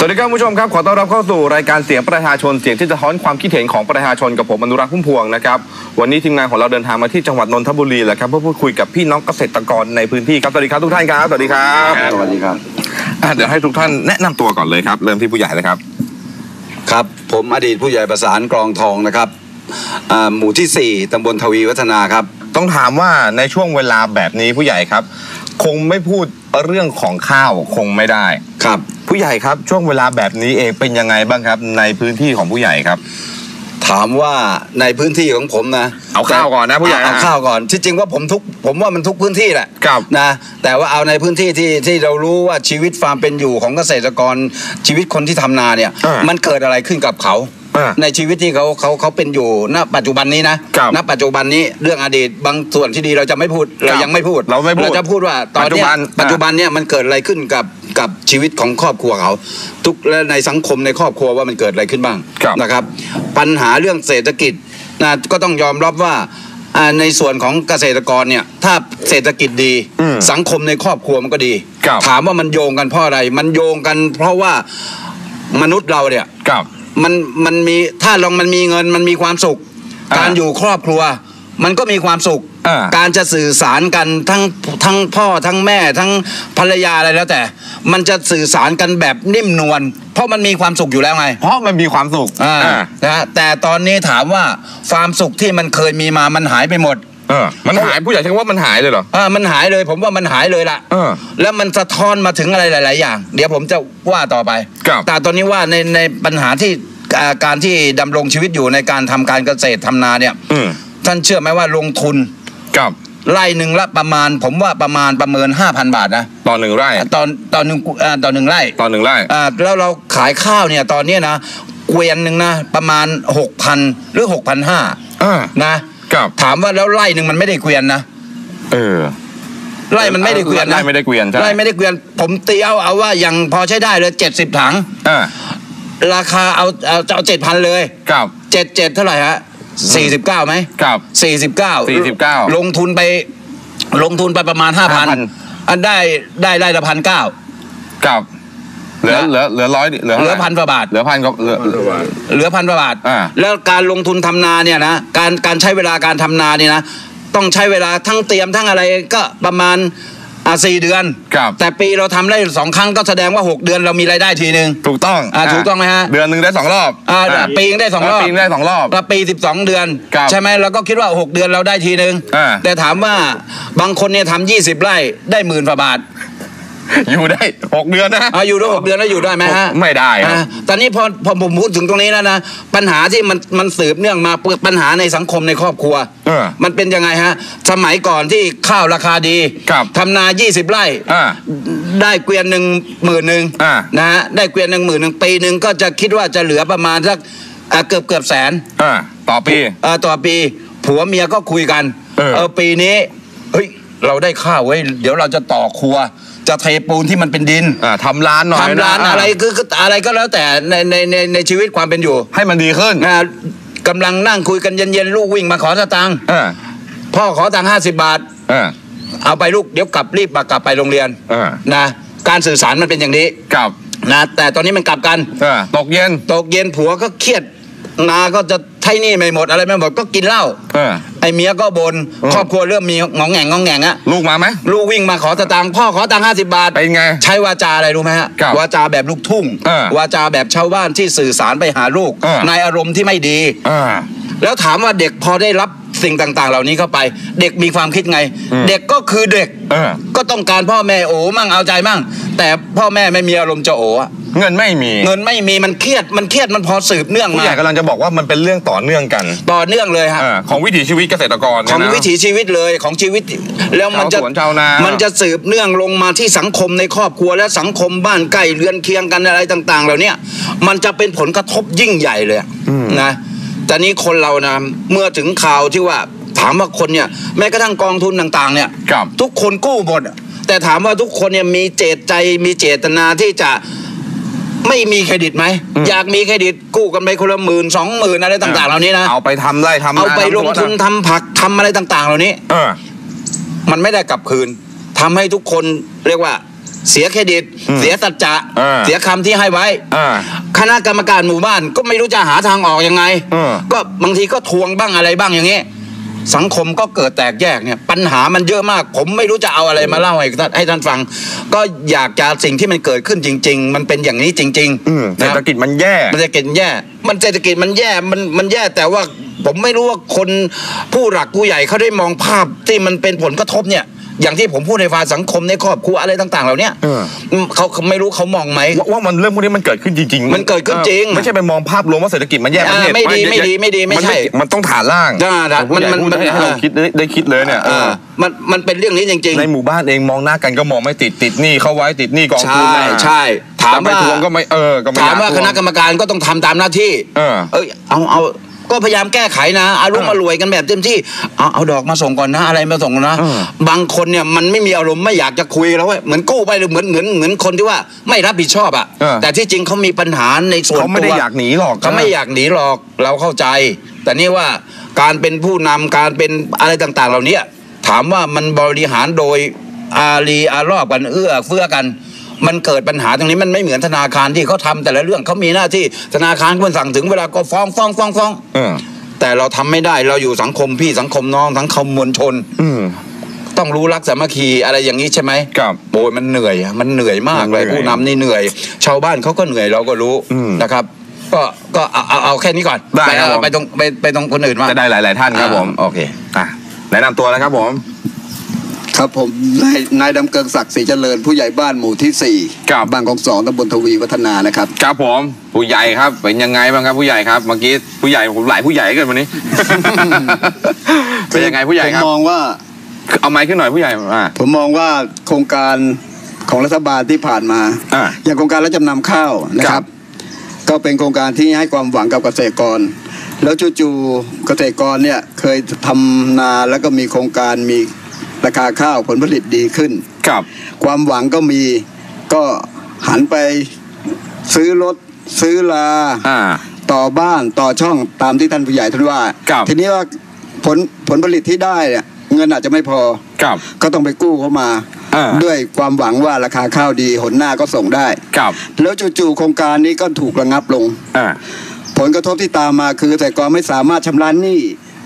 สวัสดีครับคุณผู้ชมครับขอต้อนรับเข้าสู่รายการเสียงประชาชนเสียงที่จะท้อนความคิดเห็นของประชาชนกับผมอนุรักษ์พุ่มพวงนะครับวันนี้ทีมงานของเราเดินทางมาที่จังหวัดนนทบุรีแหละครับเพื่อพูดคุยกับพี่น้องเกษตรกรในพื้นที่ครับสวัสดีครับทุกท่านครับสวัสดีครับสวัสดีครับอะเดี๋ยวให้ทุกท่านแนะนำตัวก่อนเลยครับ เริ่มที่ผู้ใหญ่เลยครับ ครับผมอดีตผู้ใหญ่ประสานกรองทองนะครับอ่าหมู่ที่ 4ตำบลทวีวัฒนาครับ ต้องถามว่าในช่วงเวลาแบบนี้ผู้ใหญ่ครับ คงไม่พูดเรื่องของข้าวคงไม่ได้ครับ ผู้ใหญ่ครับช่วงเวลาแบบนี้เองเป็นยังไงบ้างครับ ในพื้นที่ของผู้ใหญ่ครับ ถามว่าในพื้นที่ของผมนะเอาข้าวก่อนนะผู้ใหญ่นะเอาข้าวก่อนที่จริงว่าผมทุกผมว่ามันทุกพื้นที่แหละครับนะแต่ว่าเอาในพื้นที่ที่ที่เรารู้ว่าชีวิตความเป็นอยู่ของเกษตรกรชีวิตคนที่ทำนาเนี่ยอ่ามัมันเกิดอะไรขึ้นกับเขา อ่าในชีวิตที่เขาเขาเขาเป็นอยู่ณปัจจุบันนี้นะครับณปัจจุบันนี้เรื่องอดีตบางส่วนที่ดีเราจะไม่พูดเรายังไม่พูดเราไม่พูดจะพูดว่าตอนเนี้ยปัปัจจจุจุบับันนเนี่ยมันเกิดอะไรขึ้นกับกับชีวิตของครอบครัวเขา ทุกและในสังคมในครอบครัวว่ามันเกิดอะไรขึ้นบ้างครับ นะครับ ปัญหาเรื่องเศรษฐกิจนะก็ต้องยอมรับว่าอ่าในส่วนของเกษตรกรเนี่ยถ้าเศรษฐกิจดี อืมสังคมในครอบครัวมันก็ดี ครับ ถามว่ามันโยงกันเพราะอะไร มันโยงกันเพราะว่ามนุษย์เราเนี่ยกับ มันมันมีถ้าลองมันมีเงินมันมีความสุขอ่าการอยู่ครอบครัว มันก็มีความสุขอ่าการจะสื่อสารกันทั้งทั้งพ่อทั้งแม่ทั้งภรรยาอะไรแล้วแต่ มันจะสื่อสารกันแบบนิ่มนวลเพราะมันมีความสุขอยู่แล้วไง เพราะมันมีความสุขอ่าอ่านะฮะแต่ตอนนี้ถามว่าความสุขที่มันเคยมีมามันหายไปหมด เออมันหายผู้ใหญ่ใช้คำว่ามันหายเลยเหรอ อ่ามันหายเลยผมว่ามันหายเลยล่ะเออแล้วมันสะท้อนมาถึงอะไรหลาย ๆ อย่าง เดี๋ยวผมจะว่าต่อไป ครับ แต่ตอนนี้ว่าในในปัญหาที่อ่าการที่ดำรงชีวิตอยู่ในการทำการเกษตรทำนาเนี่ย อืมท่านเชื่อไหมว่าลงทุนกับไร่หนึ่งละประมาณ ผมว่าประมาณประเมิน 5,000 บาทนะต่อหนึ่งไร่ ตอนตอนหนึ่งอ่าต่อหนึ่งไร่ต่อหนึ่งไร่ อ่าแล้วเราขายข้าวเนี่ยตอนเนี้ยนะเกวียนหนึ่งนะประมาณ 6,000 หรือ 6,500อ่านะ กับถามว่าแล้วไร่หนึ่งมันไม่ได้เกวียนนะเออไร่มันไม่ได้เกวียนนะไร่ไม่ได้เกวียนใช่ไร่ไม่ได้เกวียน ผมตีเอาเอาว่ายังพอใช้ได้เลย70ถังอ่าราคาเอาเอาจะเอาเจ็ดพันเลยกับเจ็ดเจ็ดเท่าไหร่ฮะสี่สิบเก้าไหมกับสี่สิบเก้า49ลงทุนไป ลงทุนไปประมาณห้าพัน5,000อันได้ได้ไร่ละพันเก้ากับ เหลือนะเหลือเหลือร้อยเหลือเหลือท่าไร่พันกว่าบาทเหลือพันก็เหลือเหลือพันกว่าบาทอ่าแล้วการลงทุนทำนาเนี่ยนะการการใช้เวลาการทำนาเนี่ยนะต้องใช้เวลาทั้งเตรียมทั้งอะไรก็ประมาณอ่าสี่เดือนกับแต่ปีเราทำได้สองครั้งก็แสดงว่าหกเดือนเรามีรายได้ทีหนึ่งถูกต้องอ่าถูกต้องไหมฮะ เดือนหนึ่งได้สองรอบอ่าปีนึงได้สองรอบ ปีนึงได้สองรอบก็ปี12เดือนครับใช่ไหมเราก็คิดว่า 6 เดือนเราได้ทีนึงอ่าแต่ถามว่าบางคนเนี่ยทำ20ไร่ได้หมื่นกว่าบาท อยู่ได้หกเดือนนะอาอยู่ได้หกเดือนแล้วอยู่ได้ไหมฮะไม่ได้ครับอ่าตอนนี้พอพอผมพูดถึงตรงนี้แล้วนะปัญหาที่มันมันสืบเนื่องมาปัญหาในสังคมในครอบครัวเออมันเป็นยังไงฮะ สมัยก่อนที่ข้าวราคาดีครับทำนา 20 ไร่อ่าได้เกวียนหนึ่งหมื่นหนึ่งอ่านะฮะได้เกวียนหนึ่งหมื่นหนึ่งปีหนึ่งก็จะคิดว่าจะเหลือประมาณสักอ่าเกือบเกือบแสนอ่าต่อปีเอ่อต่อปี ผัวเมียก็คุยกัน เออปีนี้เฮ้ยเราได้ข้าวเว้ยเดี๋ยวเราจะต่อครัว จะเทปูนที่มันเป็นดินอ่าทำร้านหน่อยทำร้านนะอะไรคือคืออะไรก็แล้วแต่ในในในในชีวิตความเป็นอยู่ ให้มันดีขึ้นนะกำลังนั่งคุยกันเย็นๆลูกวิ่งมาขอสตังค์อ่าพ่อขอตังค์ห้าสิบบาทอ่าเอาไปลูกเดี๋ยวกลับรีบมากลับไปโรงเรียนอ่านะการสื่อสารมันเป็นอย่างนี้กับนะแต่ตอนนี้มันกลับกันอ่าตกเย็นตกเย็นผัวก็เครียดนาก็จะ ใช้หนี่ไม่หมดอะไรไม่หมดก็กินเหล้าอ่าไอ้เมียก็บนอืมครอบครัวเริ่มมีงองแงงงองแงงอะลูกมาไหม ลูกวิ่งมาขอสตางค์พ่อขอตังค์ห้าสิบาทเป็นไงใช้วาจาอะไรรู้ไหมฮะครับวาจาแบบลูกทุ่ง เออวาจาแบบชาวบ้านที่สื่อสารไปหาลูก เออ ในอารมณ์ที่ไม่ดี อ่า แล้วถามว่าเด็กพอได้รับ สิ่งต่างๆ เหล่านี้เข้าไป เด็กมีความคิดไงอืมเด็กก็คือเด็กเออ ก็ต้องการพ่อแม่โอ้มั่งเอาใจมั่ง แต่พ่อแม่ไม่มีอารมณ์จะโอ้อะเงินไม่มีเงินไม่มีมันเครียดมันเครียดมันพอสืบเนื่องผู้มาใหญ่กำลังจะบอกว่ามันเป็นเรื่องต่อเนื่องกันต่อเนื่องเลยฮะเออของวิถีชีวิตเกษตรกรขเนี่อยงนะ วิถีชีวิตเลยของชีวิตแล้วมันจะชาวสวนชาวนามั นจะสืบเนื่องลงมาที่สังคมในครอบครัวและสังคมบ้านใกล้เรือนเคียงกันอะไรต่าง ๆ เหล่าเนี้ยมันจะเป็นผลกระทบยิ่งใหญ่เลยอะนะ แต่นี้คนเรานะเมื่อถึงข่าวที่ว่าถามว่าคนเนี่ยแม้กระทั่งกองทุนต่างๆ เนี่ยกับ ทุกคนกู้หมดอะแต่ถามว่าทุกคนเนี่ยมีเจตใจมีเจตนาที่จะไม่มีเครดิตไหมอืมอยากมีเครดิตกู้กันไปคนละหมื่นสองหมื่นอะไรต่าง ๆ เหล่านี้นะเอาไปทำไร่ทำเอานาไปทำสลวนงทุนอะทำผักทำอะไรต่าง ๆ เหล่านี้เออมันไม่ได้กลับคืนทำให้ทุกคนเรียกว่า เสียเครดิตอืมเสียสัจจะอ่าเสียคำที่ให้ไว้อ่าคณะกรรมการหมู่บ้านก็ไม่รู้จะหาทางออกยังไงเออก็บางทีก็ทวงบ้างอะไรบ้างอย่างนี้สังคมก็เกิดแตกแยกเนี่ยปัญหามันเยอะมาก ผมไม่รู้จะเอาอะไรมาเล่าให้ท่านให้ท่านฟัง ก็อยากจะสิ่งที่มันเกิดขึ้นจริง ๆ มันเป็นอย่างนี้จริงอืมๆเศรษนะฐกิจมันแย่มันเศรษฐกิจแย่ มันเศรษฐกิจมันแย่มันมันแย่แต่ว่าผมไม่รู้ว่าคนผู้หลักผู้ใหญ่เขาได้มองภาพที่มันเป็นผลกระทบเนี่ย อย่างที่ผมพูดในฝ่ายสังคมในครอบครัวอะไรต่าง ๆ เหล่าเนี้ยเออมเขาเขาไม่รู้เขามองไหมว่าว่ามันเรื่องพวกนี้มันเกิดขึ้นจริงๆ มันเกิดขึ้นจริงเออไม่ใช่ไปมองภาพรวมว่าเศรษฐกิจมันแย่ประเทศอ่าไม่ดีไม่ดีไม่ดีไม่ใช่นมันต้องฐานล่างอ่าฐานผู้ใหญ่มันมันพูดให้มันเราคิดได้ได้คิดเลยเนี่ยเออมันมันเป็นเรื่องนี้จริงในหมู่บ้านเองมองหน้ากันก็มองไม่ติดติดหนี้เข้าไว้ติดหนี้กองๆทุนใช่นะใช่ถามแต่ไปว่าทวงก็ไม่เออก็ไม่ถามว่าอยคณะกรรมการก็ต้องทำตามหน้าที่ เออเอ้ยเอาเอา ก็พยายามแก้ไขนะอารมณ์เออมารวยกันแบบเต็มที่เอาเอาดอกมาส่งก่อนนะ อะไรมาส่งก่อนนะเออบางคนเนี่ยมันไม่มีอารมณ์ไม่อยากจะคุยแล้วเว้ยเหมือนกู้ไปหรือเหมือนเหมือนเหมือนคนที่ว่าไม่รับผิดชอบอะเออแต่ที่จริงเขามีปัญหาในส่วนตัวเขาไม่ได้อยากหนีหรอกเขาไม่อยากหนีหรอกเราเข้าใจ แต่นี่ว่าการเป็นผู้นำการเป็นอะไรต่างๆ เหล่านี้ถามว่ามันบริหารโดยอารีอารอบกันเอื้อเฟื้อกัน มันเกิดปัญหาตรงนี้มันไม่เหมือนธนาคารที่เขาทำแต่ละเรื่องเขามีหน้าที่ธนาคารควรสั่งถึงเวลาก็ฟ้องฟ้องฟ้องฟ้องเออแต่เราทำไม่ได้เราอยู่สังคมพี่สังคมน้องสังคมมวลชน อืมต้องรู้รักสามัคคีอะไรอย่างนี้ใช่ไหมครับโอ้ยมันเหนื่อยอะมันเหนื่อยมากมันเลเหนื่อยยผู้นำนี่เหนื่อย ชาวบ้านเขาก็เหนื่อยเราก็รู้อืมนะครับ ก็ก็เอาเอาเอาแค่นี้ก่อนได้ไปครับเอาผมไปตรงไปไปตรงคนอื่นมาจะได้หลาย ๆ ท่านครับผมอ่าโอเคอะแนะนำตัวนะครับผม ครับผมนายนายดำเกิงศักดิ์ศรีเจริญผู้ใหญ่บ้านหมู่ที่สี่ครับบางกองสองตำบลทวีวัฒนานะครับ ครับผมผู้ใหญ่ครับเป็นยังไงบ้างครับผู้ใหญ่ครับเมื่อกี้ผู้ใหญ่ผมหลายผู้ใหญ่เกินวันนี้ เป็นยังไงผู้ใหญ่ครับผมมองว่า เอาไม้ขึ้นหน่อยผู้ใหญ่อ่า ผมมองว่าโครงการของรัฐบาลที่ผ่านมา อ่าอย่างโครงการรับจำนำข้าวนะคครัรับ บ ก็เป็นโครงการที่ให้ความหวังกับเกษตรกร แล้วจู่ๆเกษตรกรเนี่ยเคยทำนาแล้วก็มีโครงการมี ราคาข้าวผลผลิตดีขึ้นครับ ความหวังก็มีก็หันไปซื้อรถซื้อลาอ่าต่อบ้านต่อช่องตามที่ท่านผู้ใหญ่ท่านว่าครับทีนี้ว่าผลผลผลิตที่ได้เนี่ยเงินอาจจะไม่พอครับก็ต้องไปกู้เข้ามาอ่าด้วยความหวังว่าราคาข้าวดีหนหน้าก็ส่งได้ครับ แล้วจู่ๆโครงการนี้ก็ถูกระงับลงอ่าผลกระทบที่ตามมาคือแต่กรไม่สามารถชำระหนี้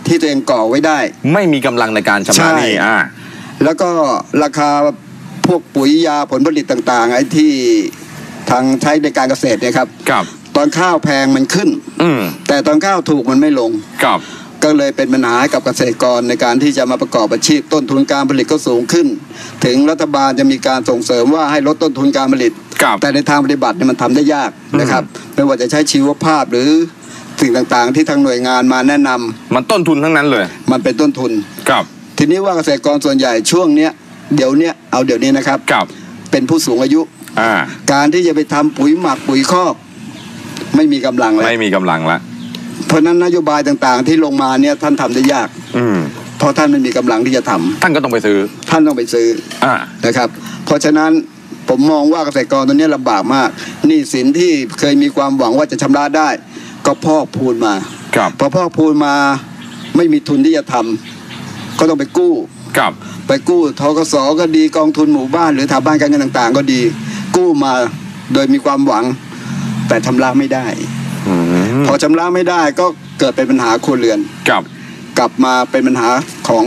ที่ตัวเองก่อไว้ได้ ไม่มีกำลังในการชำระหนี้ใช่อ่า แล้วก็ราคาพวกปุ๋ยยาผลผลิตต่างๆไอ้ที่ทางใช้ในการเกษตรเนี่ยครับ ครับ ตอนข้าวแพงมันขึ้น อืมแต่ตอนข้าวถูกมันไม่ลง ครับ ก็เลยเป็นปัญหาให้กับเกษตรกรในการที่จะมาประกอบอาชีพต้นทุนการผลิตก็สูงขึ้น ถึงรัฐบาลจะมีการส่งเสริมว่าให้ลดต้นทุนการผลิต ครับ แต่ในทางปฏิบัติเนี่ยมันทำได้ยากนะครับไม่ว่าจะใช้ชีวภาพหรือสิ่งต่างๆ ที่ทางหน่วยงานมาแนะนำมันต้นทุนทั้งนั้นเลย มันเป็นต้นทุน ครับ ทีนี้ว่าเกษตรกรส่วนใหญ่ช่วงเนี้ยเดี๋ยวเนี้ยเอาเดี๋ยวนี้นะครับ ครับ เป็นผู้สูงอายุ อ่า การที่จะไปทำปุ๋ยหมักปุ๋ยคอก ไม่มีกำลังแล้วไม่มีกำลังละ เพราะฉะนั้นนโยบายต่างๆ ที่ลงมาเนี่ยท่านทำได้ยาก อืม เพราะท่านไม่มีกำลังที่จะทำท่านก็ต้องไปซื้อ ท่านต้องไปซื้ออ่า นะครับ เพราะฉะนั้นผมมองว่าเกษตรกรตัวเนี้ยลำบากมากหนี้สินที่เคยมีความหวังว่าจะชำระได้ ก็พอกพูนมา ครับ พอพอกพูนมาไม่มีทุนที่จะทำ ก็ต้องไปกู้ครับไปกู้ทกสก็ดีกองทุนหมู่บ้านหรือสถาบันการเงินต่าง ๆ ก็ดี กู้มาโดยมีความหวัง แต่ชำระไม่ได้อืมพอชำระไม่ได้ก็เกิดเป็นปัญหาครัวเรือนครับกลับมาเป็นปัญหาของ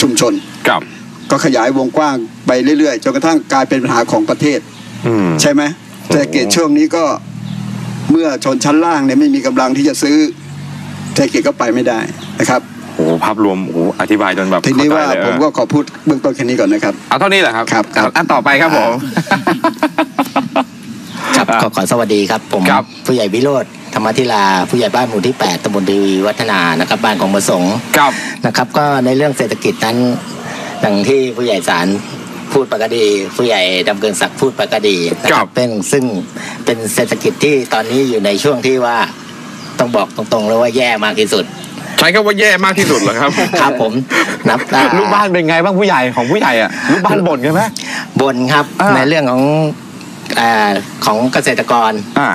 ชุมชนครับก็ขยายวงกว้างไปเรื่อยๆจนกระทั่งกลายเป็นปัญหาของประเทศอืมใช่ไหมเศรษฐกิจช่วงนี้ก็เมื่อชนชั้นล่างเนี่ยไม่มีกำลังที่จะซื้อเศรษฐกิจก็ไปไม่ได้นะครับโอ้โหภาพรวมโอ้โห อธิบายจนแบบทีนี้ว่าเข้ใจเลยผมก็ขอพูดเบื้องต้นแค่นี้ก่อนนะครับ เอาเท่านี้แหละครับครับครับ อันต่อไปครับผม ครับขอขอสวัสดีครับ ผมครับ ผู้ใหญ่วิโรธธรรมธิลา ผู้ใหญ่บ้านหมู่ที่ 8ตำบลดีวีวัฒนานะครับ บ้านของประสงค์ครับ นะครับ ก็ในเรื่องเศรษฐกิจนั้นดังที่ผู้ใหญ่สารพูดปกดีผู้ใหญ่ดำเกินศักดิ์พูดปกดีนะคครัรับบเป็นซึ่งเป็นเศรษฐกิจที่ตอนนี้อยู่ในช่วงที่ว่าต้องบอกตรงๆเลยว่าแย่มากที่สุด ใช้คำว่าแย่มากที่สุดเหรอครับครับผมนับได้ลูกบ้านเป็นไงบ้างผู้ใหญ่ของผู้ใหญ่อะลูกบ้านบ่นกันไหมบนครับอ่าในเรื่องของอาของเกษตรกรอ่า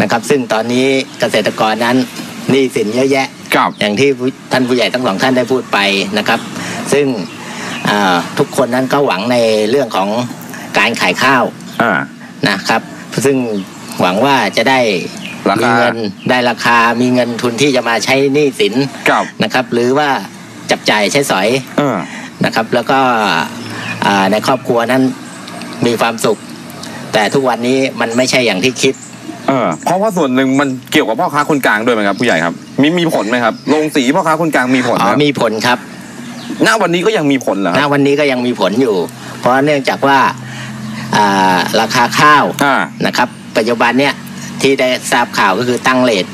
นะครับ ซึ่งตอนนี้เกษตรกรนั้นหนี้สินเยอะแยะครับอย่างที่ผู้ท่านผู้ใหญ่ทั้งสองท่านได้พูดไปนะครับ ซึ่งอ่าทุกคนนั้นก็หวังในเรื่องของการขายข้าวอ่านะครับ ซึ่งหวังว่าจะได้ ราคามีมีเงินได้ราคามีเงินทุนที่จะมาใช้หนี้สินกับนะครับ หรือว่าจับจ่ายใช้สอยเออนะครับ แล้วก็อ่าในครอบครัวนั้นมีความสุข แต่ทุกวันนี้มันไม่ใช่อย่างที่คิดเออเพราะว่าส่วนหนึ่งมันเกี่ยวกับพ่อค้าคนกลางด้วยไหมครับผู้ใหญ่ครับ มีมีผลไหมครับโรงสีพ่อค้าคนกลางมีผลอ๋ไหอมมีผลครับณวันนี้ก็ยังมีผลเหรอคณรับวันนี้ก็ยังมีผลอยู่ เพราะเนื่องจากว่าอ่าราคาข้าวอ่านะครับ ปัจจุบันเนี่ย ที่ได้ทราบข่าวก็คือตั้งเลท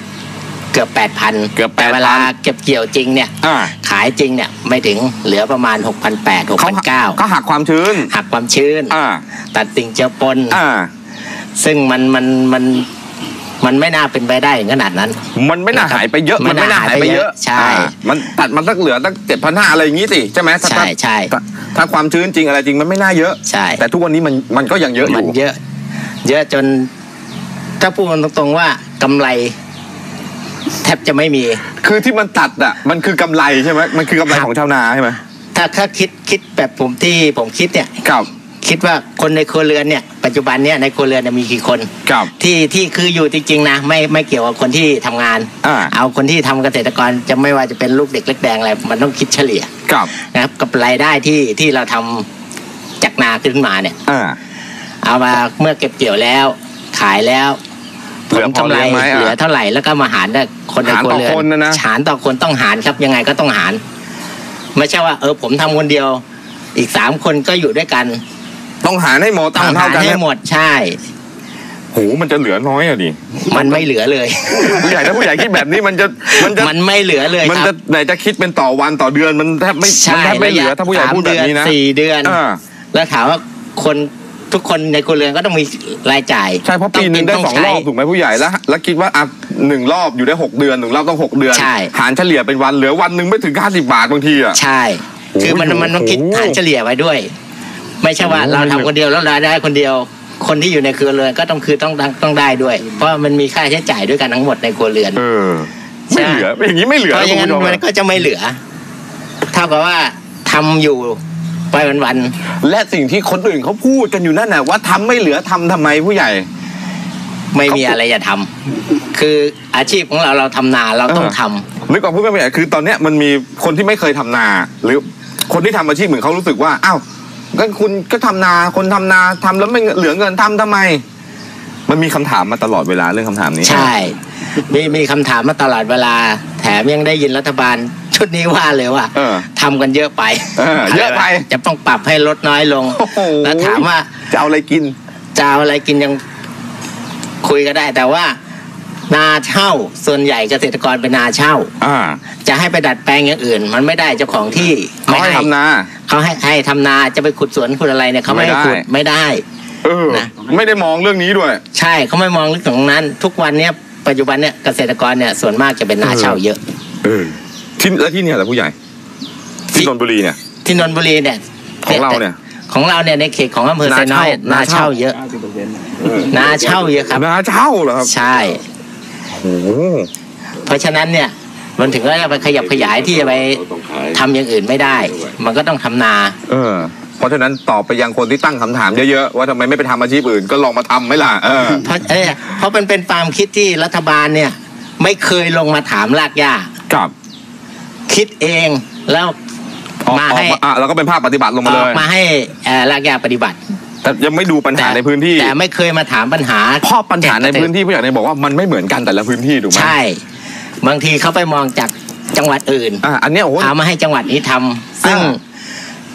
เกือบ8,000เกือบแต่เวลา8,000เก็บเกี่ยวจริงเนี่ย อ่าขายจริงเนี่ยไม่ถึงเหลือประมาณ 6,800เขา6,900เขาหักความชื้น หักความชื้น อ่า ตัดสิ่งเจือปน อ่า ซึ่งมันมันมันมันไม่น่าเป็นไปได้ขนาดนั้น มันไม่น่าหายไปเยอะไม่มันไม่น่าน่าหายไปเยอะหายไปเยอะใช่ อ่ามันตัดมันสักเหลือตั้งเจ็ดพันห้าอะไรอย่างงี้สิใช่ไหมถ้าใช่ใช่ ถ้าถ้าความชื้นจริงอะไรจริงมันไม่น่าเยอะ ใช่ แต่ทุกวันนี้มันมันก็ยังเยอะอมันยู่ เยอะ เยอะจน ถ้าพูดกันตรงๆว่ากำไร แทบจะไม่มี คือที่มันตัดอะ มันคือกำไรใช่ไหมมันคือกำไรครับของชาวนาใช่ไหมถ้าถ้าคิดคิดแบบผมที่ผมคิดเนี่ย ครับ คิดว่าคนในครัวเรือนเนี่ยปัจจุบันเนี่ยในครัวเรือนเนี่ยมีกี่คน ครับ ที่ที่คืออยู่จริงๆนะไม่ไม่เกี่ยวกับคนที่ทำงาน อ่า เอาคนที่ทำเกษตรกรจะไม่ว่าจะเป็นลูกเด็กเล็กแดงอะไรมันต้องคิดเฉลี่ยครับ นะครับกับรายได้ที่ที่เราทำจากนาขึ้นมาเนี่ย อ่า เอามาเมื่อเก็บเกี่ยวแล้ว ขายแล้วเหลือพอ ผลกำไรเลี้ยงไหมอะเหลือเท่าไหร่แล้วก็มาหารกับคนในหารครัวต่อเรือนคนนะนะหารต่อคนต้องหารครับยังไงก็ต้องหาร ไม่ใช่ว่า เออผมทำคนเดียว อีกสามคนก็อยู่ด้วยกัน ต้องหารให้หมดต้องหารหาเท่ารกันให้นะหมดใช่โหมันจะเหลือน้อยอะดิ มันไม่เหลือเลย ผู้ใหญ่ถ้าผู้ใหญ่คิดแบบนี้มันจะมันจะมันไม่เหลือเลยมันคจะรับไหนจะคิดเป็นต่อวันต่อเดือนมันแทบไม่มันใช่แทบไม่เหลือระยะถ้าผู้ใหญ่สมพูดแบบนี้นะเดือสี่เดือนอ่าแล้วถามว่าคน ทุกคนในครัวเรือนก็ต้องมีรายจ่ายใช่เพราะปีหนึ่งได้สองรอบถูกไหมผู้ใหญ่แล้วแล้วคิดว่าอะหนึ่งรอบอยู่ได้หกเดือนหนึ่งรอบต้องหกเดือนใช่หารเฉลี่ยเป็นวันเหลือวันหนึ่งไม่ถึงห้าสิบบาทบางทีอะใช่โอ้โหคือมันมันต้องคิดโอ้โหฐานเฉลี่ยไว้ด้วย ไม่ใช่ว่าโอ้โหเราทำคนเดียวแล้วรายได้คนเดียวคนที่อยู่ในครัวเรือนก็ต้องคือต้องต้องต้องได้ด้วย เพราะมันมีค่าใช้จ่ายด้วยกันทั้งหมดในครัวเรือนเออไม่เหลืออย่างนี้ไม่เหลือเพราะอย่างนั้นคุณผู้ชมมันก็จะไม่เหลือเท่ากับว่าทำอยู่ ไปวันและสิ่งที่คนอื่นเขาพูดกันอยู่นั่นน่ะว่าทำไม่เหลือทำทำไมผู้ใหญ่ๆไม่มีอะไรจะทำคืออาชีพของเราเราทำนาเราต้องทำนึกออกพูดไม่ผู้ใหญ่คือตอนเนี้ยมันมีคนที่ไม่เคยทำนา หรือคนที่ทำอาชีพเหมือนเขารู้สึกว่าอ้าวก็คุณก็ทำนาคนทำนาทำแล้วไม่เหลือเงินทำทำไม มันมีคำถามมาตลอดเวลาเรื่องคำถามนี้ ใช่ มีมีคำถามมาตลอดเวลา แถมยังได้ยินรัฐบาล ชุดนี้ว่าเลยว่าเออทำกันเยอะไปเออเยอะไป จะต้องปรับให้ลดน้อยลง โอ้โห แล้วถามว่าจะเอาอะไรกิน จะเอาอะไรกินยังคุยก็ได้ แต่ว่า นาเช่าส่วนใหญ่เกษตรกรเป็นนาเช่า อ่าจะให้ไปดัดแปลงอย่างอื่น มันไม่ได้เจ้าของที่เขาให้ทำนา เขาให้ให้ทำนาจะไปขุดสวนขุดอะไรเนี่ยเขาไม่ให้ไม่ได้ ขุดไม่ได้ เออ นะ ไม่ได้มองเรื่องนี้ด้วย ใช่เขาไม่มองลึกถึงตรงนั้น ทุกวันเนี้ย ปัจจุบันเนี่ยเกษตรกรเนี่ยส่วนมากจะเป็นนาเช่าเยอะ เออที่แล้วที่เนี่ยแหละผู้ใหญ่ ที่นนทบุรีเนี่ย ที่นนทบุรีเนี่ยของเราเนี่ย ของเราเนี่ยในเขตของอำเภอไซน้อยนานาเช่าเช่าเยอะนาเช่าเยอะครับนาเช่าเหรอครับใช่โอ้โหเพราะฉะนั้นเนี่ยมันถึงก็จะไปขยับขยายที่จะไปทำอย่างอื่นไม่ได้ มันก็ต้องทำนา เออ เพราะฉะนั้นตอบไปยังคนที่ตั้งคำถามเยอะๆว่าทำไมไม่ไปทำอาชีพอื่นก็ลองมาทำไหมล่ะเออเพราะเอ้ยเพราะมันเป็นความคิดที่รัฐบาลเนี่ย ไม่เคยลงมาถามรากหญ้ากับ คิดเองแล้วออกมาออกให้มาอะแล้วก็เป็นภาคปฏิบัติลงมาอเลอกยมาให้เอ่อรากหญ้าปฏิบัติแต่ยังไม่ดูปัญหาในพื้นที่ แต่ไม่เคยมาถามปัญหาเพราะปัญหาในพื้นที่ผู้ใหญ่เนี่ยบอกว่ามันไม่เหมือนกันแต่ละพื้นที่ถูกไหมใช่ บางทีเขาไปมองจากจังหวัดอื่นอะอันเนี้ยโอ้โหเอามาให้จังหวัดนี้ทำซึ่งอ่า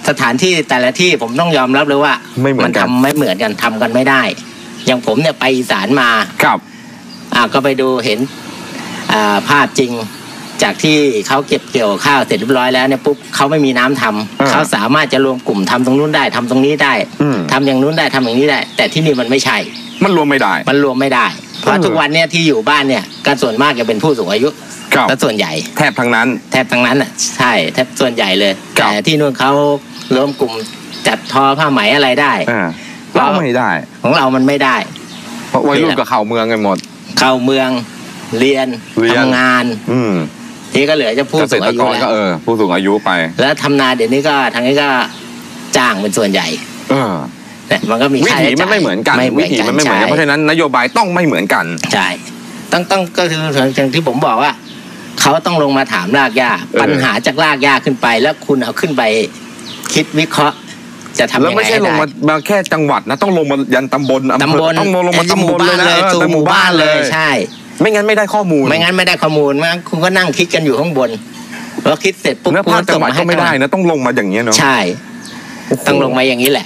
สถานที่แต่ละที่ผมต้องยอมรับเลยว่าไม่เหมือนกัน ทำไม่เหมือนกันทำกันไม่ได้ อย่างผมเนี่ยไปอีสานมากับอ่าก็ไปดูเห็นอ่าภาพจริง จากที่เขาเก็บเกี่ยวข้าวเสร็จเรียบร้อยแล้วเนี่ยปุ๊บเขาไม่มีน้ำทำเขาสามารถจะรวมกลุ่มทำตรงนู้นได้ทำตรงนี้ได้อืม ทำอย่างนู้นได้ทำอย่างนี้ได้ แต่ที่นี่มันไม่ใช่ มันรวมไม่ได้ มันรวมไม่ได้ เพราะเออทุกวันเนี่ยที่อยู่บ้านเนี่ยก็ส่วนมากจะเป็นผู้สูงอายุกับ และส่วนใหญ่ แทบทั้งนั้น แทบทั้งนั้นอะใช่แทบส่วนใหญ่เลย ครับ แต่ที่นู่นเขา รวมกลุ่มจัดทอผ้าไหมอะไรได้อ่าเราไม่ได้ ของเรามันไม่ได้เพราะวัยรุ่นกับเข่าเมืองกันหมด เข้าเมืองเรียนเรียนทำงาน อืมทีก็เหลือจะผู้เกษสูงตรอายุกรแล้ก็วเออผู้สูงอายุไป แล้วทำนาเดี๋ยวนี้ก็ทางนี้ก็จ้างเป็นส่วนใหญ่ เออเนี่ยมันก็มีวิค่าถีใช้มัจ่านยไม่เหมือนกันไม่เหมืวิอนถีกันมันไม่เหมือนกันใช่เพราะฉะนั้นนโยบายต้องไม่เหมือนกันใช่ต้องต้องก็คืออย่างที่ผมบอกว่าเขาต้องลงมาถามรากหญ้าอปัญหาจากรากหญ้าขึ้นไป แล้วคุณเอาขึ้นไป คิดวิเคราะห์จะทำแล้วยังไงไม่ใช่ให้ลงได้มามาแค่จังหวัดนะ ต้องลงมายันตำบลอำเภอตำบลต้องลงมาไอ้ตำบลเลยนะสู่เออหมู่บ้านเลยใช่ ไม่งั้นไม่ได้ข้อมูล ไม่งั้นไม่ได้ข้อมูลไม่งั้นคุณก็นั่งคิดกันอยู่ข้างบนพอคิดเสร็จปุ๊บเนื้อคุณภาคก็จังหวัดส่ก็ไม่ได้ให้นะต้องลงมาอย่างเงี้ยเนาะใช่โอ้โหต้องลงมาอย่างนี้แหละ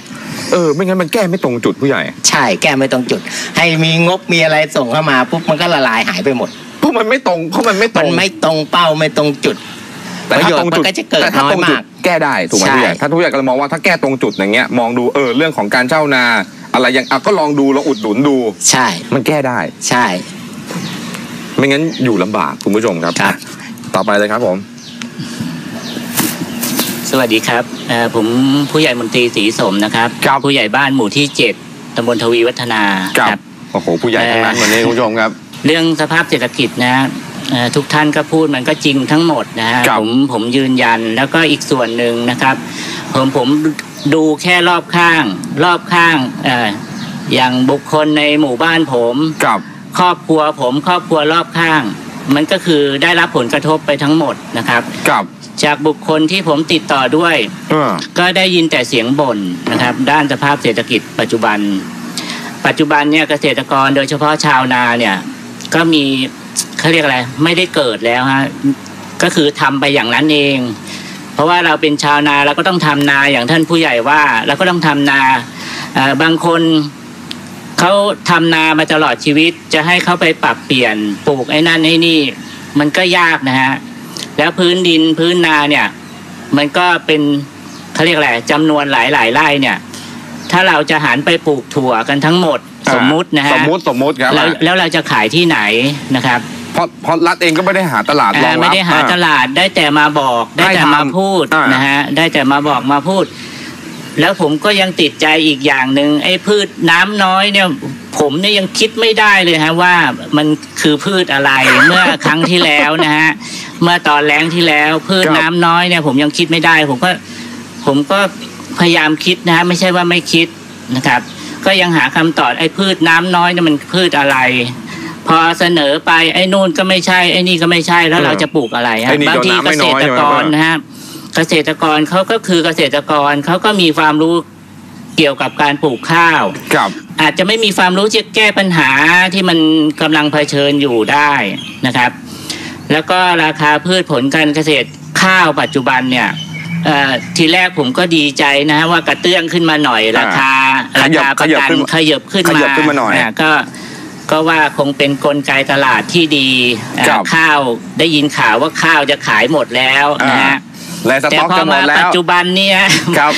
เออไม่งั้นมันแก้ไม่ตรงจุดผู้ใหญ่ ใช่แก้ไม่ตรงจุด ให้มีงบมีอะไรส่งเข้ามาปุ๊บมันก็ละลายหายไปหมดเพราะมันไม่ตรงเพราะมันไม่ตรมันงไม่ตรงเป้าไม่ตรงจุด แต่ประถ้าโยชตรงน์มัจุดนก็จะเกิดแต่ถ้าน้อตยรงจุดมากแก้ได้ถูกไหมใช่ผู้ใหญ่ถ้าผู้ใหญ่ก็เลยมองว่าถ้าแก้ตรงจุดอย่างเงี้ยมองดูเออเรื่องของการเช่านา อะไรอย่างอะก็ลองดูลองอุดหนุนดู ใช่ มันแก้ได้ ใช่ ไม่งั้นอยู่ลำบากคุณผู้ชมครับครับ ต่อไปเลยครับผม สวัสดีครับเอ่อผมผู้ใหญ่มนตรีศรีสมนะครับครับผู้ใหญ่บ้านหมู่ที่เจ็ดตำบลทวีวัฒนาครับโอ้โหผู้ใหญ่ทั้งนั้นวันนี้คุณผู้ชมครับ เรื่องสภาพเศรษฐกิจนะเอ่อ ทุกท่านก็พูดมันก็จริงทั้งหมดนะฮะครับผมผมยืนยันแล้วก็อีกส่วนหนึ่งนะครับ ผมผมดูแค่รอบข้าง รอบข้างเอ่ออย่างบุคคลในหมู่บ้านผมกับครอบครัวผมครอบครัวรอบข้าง มันก็คือได้รับผลกระทบไปทั้งหมดนะครับกับจากบุคคลที่ผมติดต่อด้วยเออก็ได้ยินแต่เสียงบ่นนะครับ ด้านสภาพเศรษฐกิจปัจจุบัน ปัจจุบันเนี่ยเกษตรกรโดยเฉพาะชาวนาเนี่ย ก็มี เขาเรียกอะไร ไม่ได้เกิดแล้วฮะก็คือทำไปอย่างนั้นเอง เพราะว่าเราเป็นชาวนาเราก็ต้องทำนาอย่างท่านผู้ใหญ่ว่าเราก็ต้องทำนาบางคนเขาทำนามาตลอดชีวิต จะให้เขาไปปรับเปลี่ยนปลูกไอ้นั่นไอ้นี่ มันก็ยากนะฮะแล้วพื้นดินพื้นนาเนี่ย มันก็เป็นเขาเรียกอะไรจำนวนหลายหลายไร่เนี่ย ถ้าเราจะหันไปปลูกถั่วกันทั้งหมดอ่าสมมุตินะฮะสมมุติสมมุติครับแล้วแล้วเราจะขายที่ไหนนะครับเพราะเพราะรัฐเองก็ไม่ได้หาตลาดรองอ่ารับไม่ได้หาอ่ตลาดได้แต่มาบอกได้แต่ให้ทำมาพูดอ่านนะฮะได้แต่มาบอกมาพูด แล้วผมก็ยังติดใจอีกอย่างหนึ่งไอ้พืชน้ำน้อยเนี่ย ผมเนี่ยยังคิดไม่ได้เลยฮะว่ามันคือพืชอะไรเมื่อครั้งที่แล้วนะฮะเมื่อตอนแล้งที่แล้ว พืชครับน้ำน้อยเนี่ย ผมยังคิดไม่ได้ ผมก็ ผมก็ พยายามคิดนะฮะไม่ใช่ว่าไม่คิดนะครับ ก็ยังหาคำตอบไอ้พืชน้ำน้อยเนี่ยมันพืชอะไร พอเสนอไปไอ้นู่นก็ไม่ใช่ไอ้นี่ก็ไม่ใช่แล้วเราจะปลูกอะไรฮะไอ้นี่บางทีก็น้ำเกไม่ษน้อยตรกรใช่ไหมนะฮะเกษตรกรเขาก็คือเกษตรกรเขาก็มีความรู้เกี่ยวกับการปลูกข้าวกับอาจจะไม่มีความรู้ที่จะแก้ปัญหาที่มันกำลังเผชิญอยู่ได้นะครับ แล้วก็ราคาพืชผลการเกษตรข้าวปัจจุบันเนี่ยเอ่อ ทีแรกผมก็ดีใจนะฮะว่ากระเตื้องขึ้นมาหน่อยราคาขรายับคาประกันขยับขึ้นขยับขึ้นมาขยับขึ้นมาหน่อยะก็ก็ว่าคงเป็นกลไกตลาดที่ดีอ่าครับข้าวได้ยินข่าวว่าข้าวจะขายหมดแล้วนะฮะและสแต่ต็อกพอจะหมมาดแล้ปัจวจุบันเนี่ยครับ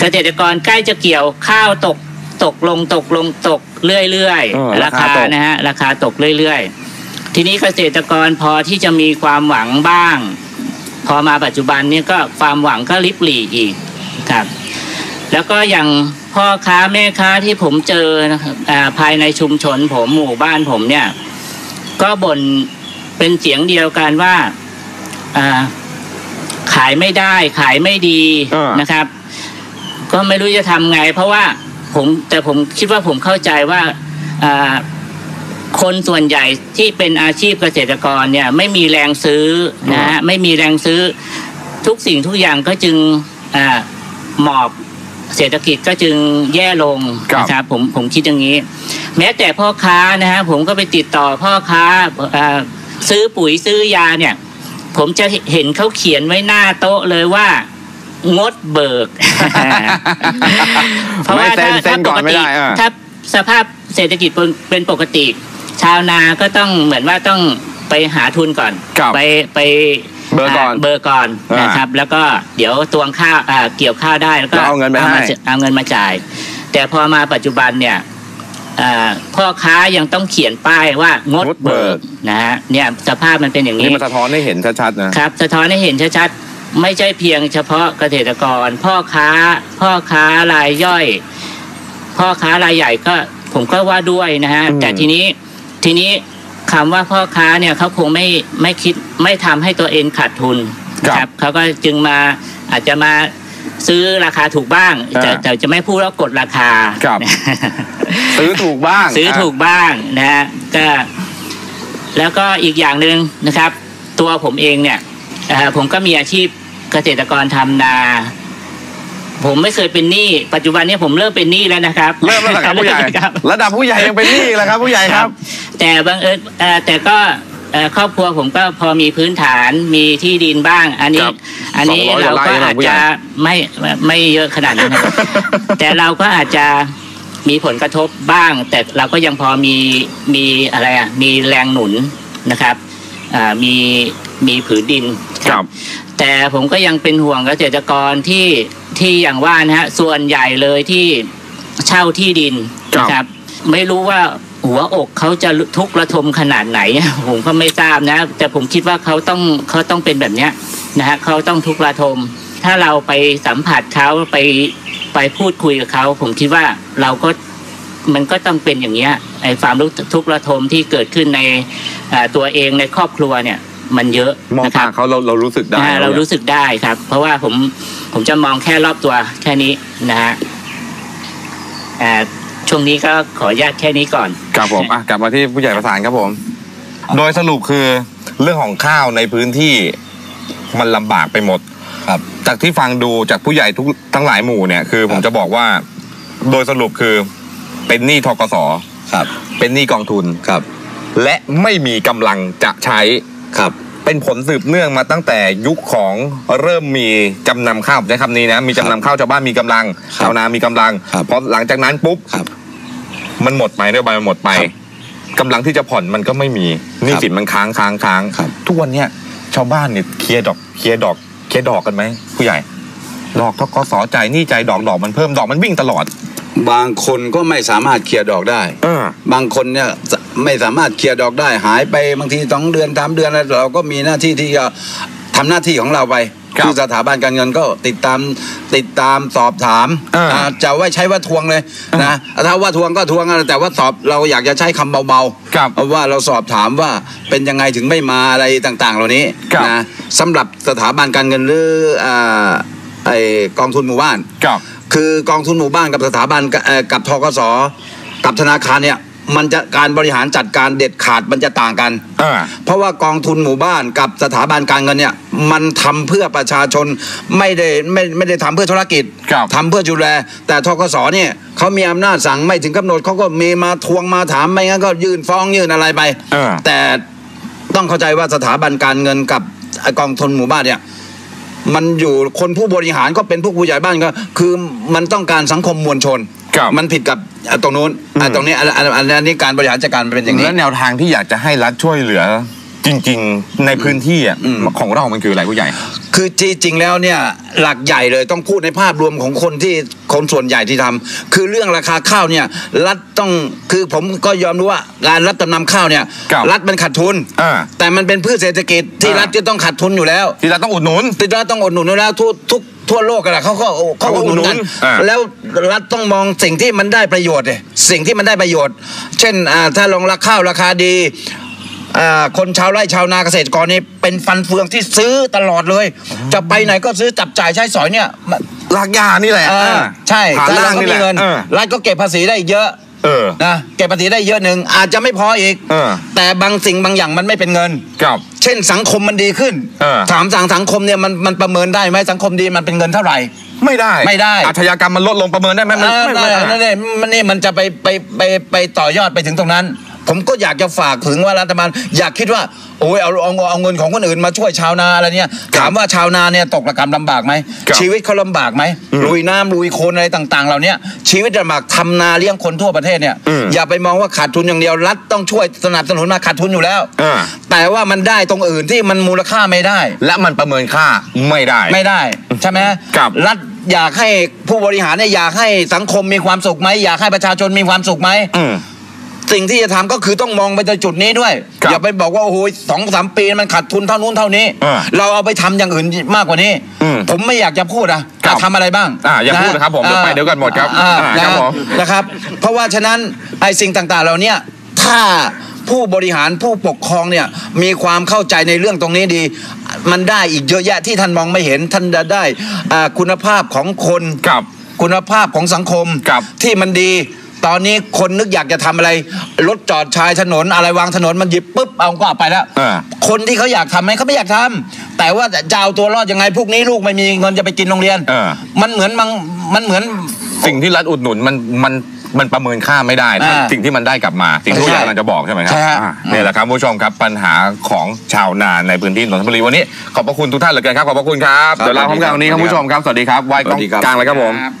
เกษตรกรใกล้จะเกี่ยวข้าวตกตกลงตกลงตกเรื่อยเออๆราราคาคาตกนะฮะราคาตกเรื่อยๆ ทีนี้เกษตรกรพอที่จะมีความหวังบ้าง พอมาปัจจุบันนี้ก็ความหวังก็ลิบหลีอีกครับ แล้วก็อย่างพ่อค้าแม่ค้าที่ผมเจอนะครับอ่าภายในชุมชนผมหมู่บ้านผมเนี่ย ก็บ่นเป็นเสียงเดียวกันว่าอ่าขายไม่ได้ ขายไม่ดีอ่านนะครับ ก็ไม่รู้จะทำไง เพราะว่าผมแต่ผมคิดว่าผมเข้าใจว่าอ่า คนส่วนใหญ่ที่เป็นอาชีพเกษตรกรเนี่ยไม่มีแรงซื้อนะฮะไม่มีแรงซื้อทุกสิ่งทุกอย่างก็จึงอ่าหมอบเศรษฐกิจก็จึงแย่ลงครับนะครับผมผมคิดอย่างนี้ แม้แต่พ่อค้านะฮะผมก็ไปติดต่อพ่อค้าเอ่อซื้อปุ๋ยซื้อยาเนี่ย ผมจะเห็นเขาเขียนไว้หน้าโต๊ะเลยว่างดเบิก เพราะว่าไม่เซ็นถ้าเซ็ถ้านปก่อนกไม่ติได้อะถ้าสภาพเศรษฐกิจเป็นเป็นปกติ ชาวนาก็ต้องเหมือนว่าต้องไปหาทุนก่อนครับไปไปเบอร์ก่อนาเบอร์ก่อนอ่านนะครับ แล้วก็เดี๋ยวตวงข้าวอ่าเกี่ยวข้าวได้แล้วก็แล้วเอาเงินไปให้ มาเอาเงินมาจ่าย แต่พอมาปัจจุบันเนี่ยอ่าพ่อค้ายังต้องเขียนป้ายว่างดงดเบิเบิกกนะฮะเนี่ยสภาพมันเป็นอย่างนี่นี้มันสะท้อนให้เห็นชัดๆนะ ครับสะท้อนให้เห็นชัดๆ ไม่ใช่เพียงเฉพาะเกษตรกร พ่อค้า พ่อค้ารายย่อย พ่อค้ารายใหญ่ก็ผมก็ว่าด้วยนะฮะ อืม แต่ทีนี้ ทีนี้คำว่าพ่อค้าเนี่ยเขาคงไม่ไม่คิดไม่ทำให้ตัวเองขาดทุนนะครับเขาก็จึงมาอาจจะมาซื้อราคาถูกบ้างแต่อ่าแต่จะไม่พูดว่ากดราคาครับซื้อถูกบ้าง ซื้อถูกบ้างนะฮะก็แล้วก็อีกอย่างหนึ่งนะครับ ตัวผมเองเนี่ยเอ่อผมก็มีอาชีพเกษตรกรทำนา ผมไม่เคยเป็นหนี้ปัจจุบันนี้ผมเริ่มเป็นหนี้แล้วนะครับเริ่มแล้วเหรอครับผู้ใหญ่ครับระดับผู้ใหญ่ยังเป็นหนี้เลยครับ ผู้ใหญ่ครับ แต่บางเอิญเอ่อแต่ก็เอ่อครอบครัวผมก็พอมีพื้นฐานมีที่ดินบ้าง อันนี้ครับอันนี้200เราก็ไร่นะอาจผู้ใหญ่จะไม่ไม่เยอะขนาดนั้นนะครับแต่เราก็อาจจะมีผลกระทบบ้าง แต่เราก็ยังพอมีมีอะไรอะมีแรงหนุนนะครับอ่ามีมีผืนดิน ครับแต่ผมก็ยังเป็นห่วงเกษตรกรที่ที่อย่างว่านะฮะส่วนใหญ่เลยที่เช่าที่ดินครับนะครับ ไม่รู้ว่าหัวอกเขาจะทุกข์ระทมขนาดไหน ผมก็ไม่ทราบนะ แต่ผมคิดว่าเขาต้องเขาต้องเป็นแบบเนี้ยนะฮะเขาต้องทุกข์ระทม ถ้าเราไปสัมผัสเขาไปไปพูดคุยกับเขา ผมคิดว่าเราก็มันก็ต้องเป็นอย่างเงี้ยไอ้ความรู้ทุกข์ระทมที่เกิดขึ้นในอ่าตัวเองในครอบครัวเนี่ย มันเยอะมองนะคตารับเขาเราเรารู้สึกได้อ่าเรารู้สึกได้ครับ เพราะว่าผมผมจะมองแค่รอบตัวแค่นี้นะฮะอ่าช่วงนี้ก็ขออนุญาตแค่นี้ก่อน ครับผมอะกลับมาที่ผู้ใหญ่ประสานครับผม โดยสรุปคือเรื่องของข้าวในพื้นที่มันลำบากไปหมดครับ จากที่ฟังดูจากผู้ใหญ่ทุกทั้งหลายหมู่เนี่ยคือ ผมจะบอกว่า โดยสรุปคือเป็นหนี้ทกส ครับ เป็นหนี้กองทุน ครับ และไม่มีกำลังจะใช้ ครับ เป็นผลสืบเนื่องมาตั้งแต่ยุคของเริ่มมีจำนำข้าวผมใช้คำนี้นะมีจำนำข้าวชาวบ้านมีกำลังครับชาวนามีกำลังครับ พอหลังจากนั้นปุ๊บครับมันหมดไปนโยบายมันหมดไปครับกำลังที่จะผ่อนมันก็ไม่มีหนี้สินมันค้างค้างค้างครับ ทุกวันเนี้ยชาวบ้านเนี่ยเคลียร์ดอกเคลียร์ดอกเคลียร์ดอกกันไหมผู้ใหญ่ ดอกทกสจ่ายหนี้จ่ายดอกดอกมันเพิ่มดอกมันวิ่งตลอดบางคนก็ไม่สามารถเคลียร์ดอกได้ เออบางคนเนี่ยจะ ไม่สามารถเคลียร์ดอกได้หายไปบางทีสองเดือนสามเดือนแล้วเราก็มีหน้าที่ที่จะทำหน้าที่ของเราไปครับอสถาบันการเงินก็ติดตามติดตามสอบถามอ่าอ่าจะไว้ใช้ว่าทวงเลยนะถ้าว่าทวงก็ทวงอะแต่ว่าสอบเราอยากจะใช้คำเบาครับๆว่าเราสอบถามว่าเป็นยังไงถึงไม่มาอะไรต่างๆ เหล่านี้ครับนะสำหรับสถาบันการเงินหรืออ่าไอกองทุนหมู่บ้านกับคือกองทุนหมู่บ้านกับสถาบันกับเอ่อกับทกสกับธนาคารเนี่ย มันจะการบริหารจัดการเด็ดขาดมันจะต่างกัน อ่า เพราะว่ากองทุนหมู่บ้านกับสถาบันการเงินเนี่ย มันทำเพื่อประชาชนไม่ได้ไม่ไม่ได้ทำเพื่อธุรกิจครับ ทำเพื่อจุแล แต่ทกสเนี่ยเขามีอำนาจสั่งไม่ถึงกำหนดเขาก็มีมาทวงมาถามไม่งั้นก็ยื่นฟ้องยื่นอะไรไป เออ แต่ต้องเข้าใจว่าสถาบันการเงินกับไอ้กองทุนหมู่บ้านเนี่ย มันอยู่คนผู้บริหารก็เป็นผู้ผู้ใหญ่บ้านก็ คือมันต้องการสังคมมวลชน ครับมันผิดกับอะตรงนู้นอะอืมตรงนี้อันอันอันอันนี้การบริหารจัดการเป็นอย่างนี้ แล้วแนวทางที่อยากจะให้รัฐช่วยเหลือจริง ๆ ในพื้นที่อะอืมของเรา มันคืออะไรผู้ใหญ่ คือที่จริงแล้วเนี่ยหลักใหญ่เลยต้องพูดในภาพรวมของคนที่คนส่วนใหญ่ที่ทำคือเรื่องราคาข้าวเนี่ยรัฐต้องคือผมก็ยอมรู้ว่าการรับจำนำข้าวเนี่ยครับรัฐมันขาดทุน อ่าแต่มันเป็นพืชเศรษฐกิจที่อ่ารั รัฐจะต้องขาดทุนอยู่แล้ว ที่รัฐต้องอุดหนุน ติดรัฐต้องอุดหนุนอยู่แล้วทุกทุก ทั่วโลกกันแหละเขาก็เขาก็อุดหนุนกันอ่า แล้วรัฐต้องมองสิ่งที่มันได้ประโยชน์เลยสิ่งที่มันได้ประโยชน์ เช่นอ่าถ้าลงราคาข้าวราคาดีอ่าคนชาวไร่ชาวนาเกษตรกรนี่เป็นฟันเฟืองที่ซื้อตลอดเลย จะไปไหนก็ซื้อจับจ่ายใช้สอยเนี่ยมันลากยานี่แหละ เออใช่ฐานแต่ล่าเรางก็นี่แหมีละเงินเออรัฐก็เก็บภาษีได้อีกเยอะ เออนะเก็บภาษีได้เยอะหนึ่งอาจจะไม่พออีกเออแต่บางสิ่งบางอย่างมันไม่เป็นเงินกับ เช่นสังคมมันดีขึ้นเออ ถามสังสังคมเนี่ยมันมันประเมินได้ไหมสังคมดีมันเป็นเงินเท่าไหร่ ไม่ได้ไม่ได้ อาชญากรรมมันลดลงประเมินได้ไหมมันเออไม่ นั่นไม่แหละได้นั่นแหละมันนี่มันจะไปไปไปไปต่อยอดไปถึงตรงนั้น ผมก็อยากจะฝากถึงว่ารัฐบาลอยากคิดว่า โอ้ยเอาเอาเอาเงินของคนอื่นมาช่วยชาวนาอะไรเนี่ย ถามว่าชาวนาเนี่ยตกระกรรมลำบากไหมครับชีวิตเขาลำบากไหมอืมลุยน้ำลุยโคลนอะไรต่างๆเหล่านี้ชีวิตลำบากทำนาเลี้ยงคนทั่วประเทศเนี่ยอืมอย่าไปมองว่าขาดทุนอย่างเดียวรัฐต้องช่วยสนับสนุนมาขาดทุนอยู่แล้วอ่า แต่ว่ามันได้ตรงอื่นที่มันมูลค่าไม่ได้ และมันประเมินค่าไม่ได้ ไม่ได้ใช่ไหมครับรัฐอยากให้ผู้บริหารเนี่ยอยากให้สังคมมีความสุขไหมอยากให้ประชาชนมีความสุขไหมอืม สิ่งที่จะทำก็คือต้องมองไปในจุดนี้ด้วยครับอย่าไปบอกว่าโอ้โหสองสามปีมันขาดทุนเท่านู้นเท่านี้อ่าเราเอาไปทำอย่างอื่นมากกว่านี้อืมผมไม่อยากจะพูดอะครับจะทำอะไรบ้างอ่าอย่าพูดนะครับผมเดี๋ยวไปเดี๋ยวกันหมดครับอ่าอ่านะครับผมนะครับ เพราะว่าฉะนั้นไอ้สิ่งต่างๆเหล่าเนี้ยถ้าผู้บริหารผู้ปกครองเนี่ยมีความเข้าใจในเรื่องตรงนี้ดี มันได้อีกเยอะแยะที่ท่านมองไม่เห็นท่านจะได้อ่าคุณภาพของคนครับคุณภาพของสังคมครับที่มันดี ตอนนี้คนนึกอยากจะทำอะไรรถจอดชายถนนอะไรวางถนนมันหยิบปุ๊บเอาก็เอาไปแล้วอ่าคนที่เขาอยากทำไหมเขาไม่อยากทำแต่ว่าจะเอาตัวรอดยังไงพวกนี้ลูกไม่มีเงินจะไปกินโรงเรียนเออมันเหมือนมันมันเหมือนสิ่งที่รัฐอุดหนุนมันมันมันประเมินค่าไม่ได้ถ้าอ่าสิ่งที่มันได้กลับมา สิ่งที่ใช่คุณยายกำลังจะบอกใช่ไหมครัใช่ฮะอ่านี่แหละครับคุณผู้ชมครับปัญหาของชาวนาในพื้นที่นนทบุรีวันนี้ ขอบพระคุณทุกท่านเหลือเกินครับขอบพระคุณครับครับเดี๋ยวเราพร้อมกันวันนี้ครับคุณผู้ชมครับสวัสดีครับไว้กล้องสวัสดีครับกลางเลยครับผมครับ